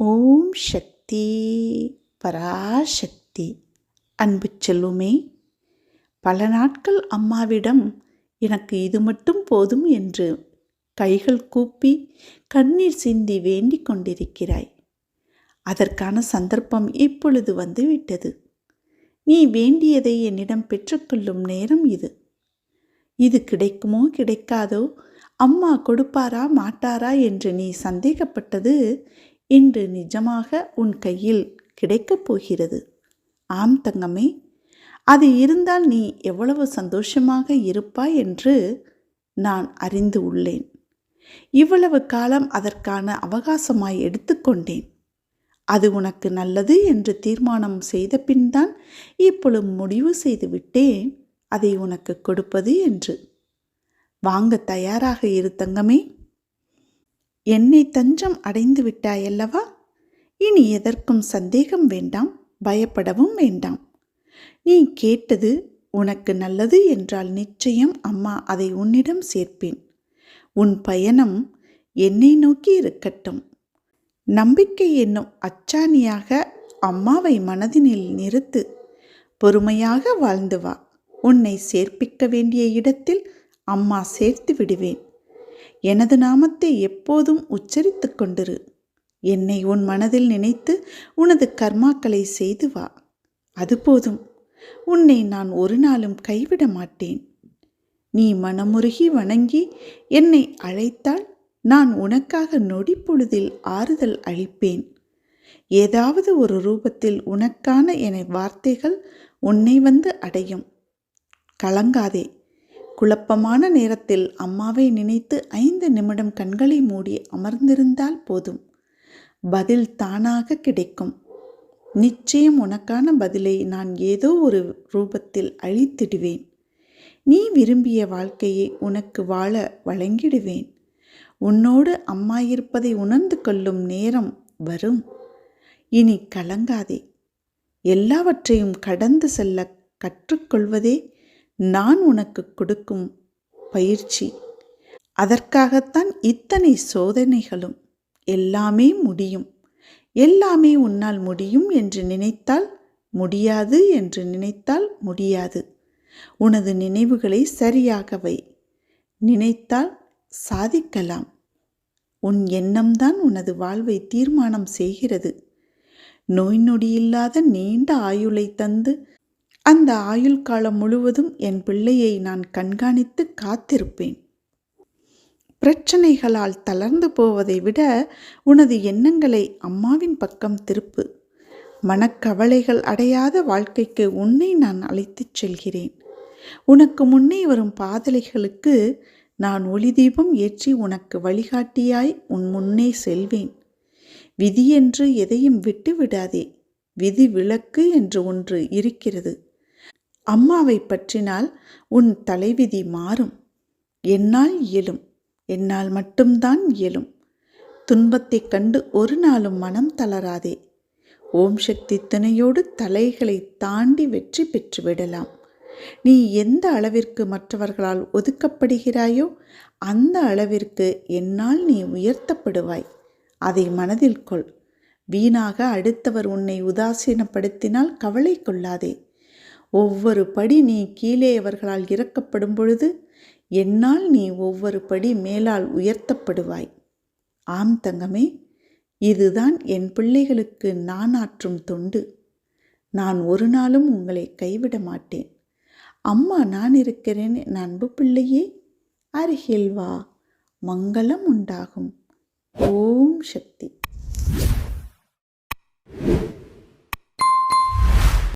ஓம் சக்தி பராசக்தி. அன்பு செல்லுமே பல நாட்கள் அம்மாவிடம் எனக்கு இது மட்டும் போதும் என்று கைகள் கூப்பி கண்ணீர் சிந்தி வேண்டிக் கொண்டிருக்கிறாய். அதற்கான சந்தர்ப்பம் இப்பொழுது வந்துவிட்டது நீ வேண்டியதை என்னிடம் பெற்றுக்கொள்ளும் நேரம் இது. இது கிடைக்குமோ கிடைக்காதோ அம்மா கொடுப்பாரா மாட்டாரா என்று நீ சந்தேகப்பட்டது இன்று நிஜமாக உன் கையில் கிடைக்கப் போகிறது. ஆம் தங்கமே அது இருந்தால் நீ எவ்வளவு சந்தோஷமாக இருப்பாய் என்று நான் அறிந்து உள்ளேன். இவ்வளவு காலம் அதற்கான அவகாசமாய் எடுத்துக்கொண்டேன் அது உனக்கு நல்லது என்று தீர்மானம் செய்த பின்தான் இப்பொழுது முடிவு செய்து விட்டேன் அதை உனக்கு கொடுப்பது என்று. வாங்க தயாராக இரு தங்கமே. என்னை தஞ்சம் அடைந்து விட்டாயல்லவா? இனி எதற்கும் சந்தேகம் வேண்டாம் பயப்படவும் வேண்டாம். நீ கேட்டது உனக்கு நல்லது என்றால் நிச்சயம் அம்மா அதை உன்னிடம் சேர்ப்பேன். உன் பயணம் என்னை நோக்கி இருக்கட்டும். நம்பிக்கை என்னும் அச்சாணியாக அம்மாவை மனதினில் நிறுத்து பொறுமையாக வாழ்ந்து வா. உன்னை சேர்ப்பிக்க வேண்டிய இடத்தில் அம்மா சேர்த்து விடுவேன். எனது நாமத்தை எப்போதும் உச்சரித்து கொண்டிரு. என்னை உன் மனதில் நினைத்து உனது கர்மாக்களை செய்து வா. அது போதும். உன்னை நான் ஒரு நாளும் கைவிட மாட்டேன். நீ மனமுருகி வணங்கி என்னை அழைத்தால் நான் உனக்காக நொடி பொழுதில் ஆறுதல் அளிப்பேன். ஏதாவது ஒரு ரூபத்தில் உனக்கான என வார்த்தைகள் உன்னை வந்து அடையும். கலங்காதே. குழப்பமான நேரத்தில் அம்மாவை நினைத்து ஐந்து நிமிடம் கண்களை மூடி அமர்ந்திருந்தால் போதும். பதில் தானாக கிடைக்கும். நிச்சயம் உனக்கான பதிலை நான் ஏதோ ஒரு ரூபத்தில் அழித்திடுவேன். நீ விரும்பிய வாழ்க்கையை உனக்கு வாழ வழங்கிடுவேன். உன்னோடு அம்மா இருப்பதை உணர்ந்து கொள்ளும் நேரம் வரும். இனி கலங்காதே. எல்லாவற்றையும் கடந்து செல்ல கற்றுக்கொள்வதே நான் உனக்கு கொடுக்கும் பயிற்சி. அதற்காகத்தான் இத்தனை சோதனைகளும் எல்லாமே முடியும். எல்லாமே உன்னால் முடியும் என்று நினைத்தால் முடியாது என்று நினைத்தால் முடியாது. உனது நினைவுகளை சரியாக வை. நினைத்தால் சாதிக்கலாம். உன் எண்ணம்தான் உனது வாழ்வை தீர்மானம் செய்கிறது. நோய் நொடியில்லாத நீண்ட ஆயுளை தந்து அந்த ஆயுள் காலம் முழுவதும் என் பிள்ளையை நான் கண்காணித்து காத்திருப்பேன். பிரச்சனைகளால் தளர்ந்து போவதை விட உனது எண்ணங்களை அம்மாவின் பக்கம் திருப்பு. மனக்கவலைகள் அடையாத வாழ்க்கைக்கு உன்னை நான் அழைத்துச் செல்கிறேன். உனக்கு முன்னே வரும் பாதலைகளுக்கு நான் ஒளி தீபம் ஏற்றி உனக்கு வழிகாட்டியாய் உன் முன்னே செல்வேன். விதி என்று எதையும் விட்டு விடாதே விதி விளக்கு என்று ஒன்று இருக்கிறது. அம்மாவை பற்றினால் உன் தலைவிதி மாறும். என்னால் இயலும். என்னால் மட்டும்தான் இயலும். துன்பத்தைக் கண்டு ஒரு நாளும் மனம் தளராதே. ஓம் சக்தி துணையோடு தலைகளை தாண்டி வெற்றி பெற்று விடலாம். நீ எந்த அளவிற்கு மற்றவர்களால் ஒதுக்கப்படுகிறாயோ அந்த அளவிற்கு என்னால் நீ உயர்த்தப்படுவாய். அதை மனதில் கொள். வீணாக அடுத்தவர் உன்னை உதாசீனப்படுத்தினால் கவலை கொள்ளாதே. ஒவ்வொரு படி நீ கீழே அவர்களால் இறக்கப்படும் பொழுது என்னால் நீ ஒவ்வொரு படி மேலால் உயர்த்தப்படுவாய். ஆம் தங்கமே இதுதான் என் பிள்ளைகளுக்கு நான் ஆற்றும் தொண்டு. நான் ஒரு நாளும் உங்களை கைவிட மாட்டேன். அம்மா நான் இருக்கிறேன் என் அன்பு பிள்ளையே அருகில் வா மங்களம் உண்டாகும். ஓம் சக்தி.